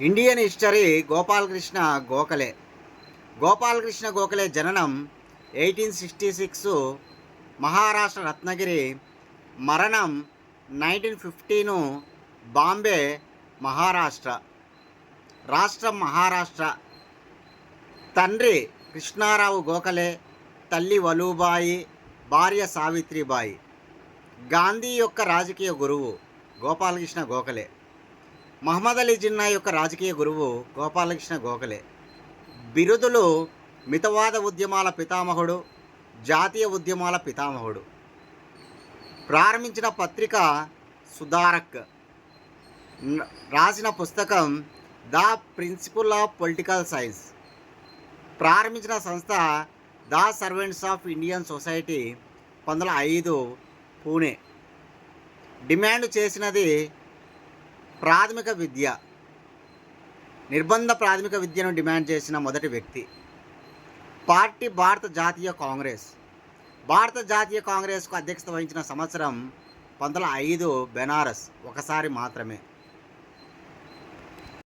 Indian history Gopalakrishna Gokhale. Gopalakrishna Gokhale జననం eighteen sixty six Maharashtra Ratnagiri మరణం nineteen ఫిఫ్టీను Bombay Maharashtra. రాష్ట్రం మహారాష్ట్ర. తండ్రి కృష్ణారావు గోఖలే తల్లి వలుబాయి భార్య సావిత్రిబాయి. గాంధీ యొక్క రాజకీయ గురువు గోపాలకృష్ణ గోఖలే. మహమ్మద్ అలీ జిన్నా యొక్క రాజకీయ గురువు గోపాలకృష్ణ గోఖలే. బిరుదులు మితవాద ఉద్యమాల పితామహుడు జాతీయ ఉద్యమాల పితామహుడు. ప్రారంభించిన పత్రిక సుధారక్. రాసిన పుస్తకం the principle of political science. ప్రారంభించిన సంస్థ the servants of Indian society పంతొమ్మిది ఐదు పూణే. డిమాండ్ చేసినది ప్రాథమిక విద్య. నిర్బంధ ప్రాథమిక విద్యను డిమాండ్ చేసిన మొదటి వ్యక్తి. పార్టీ భారత జాతీయ కాంగ్రెస్. భారత జాతీయ కాంగ్రెస్కు అధ్యక్షత వహించిన సంవత్సరం పంతొమ్మిది ఐదు బెనారస్ ఒకసారి మాత్రమే.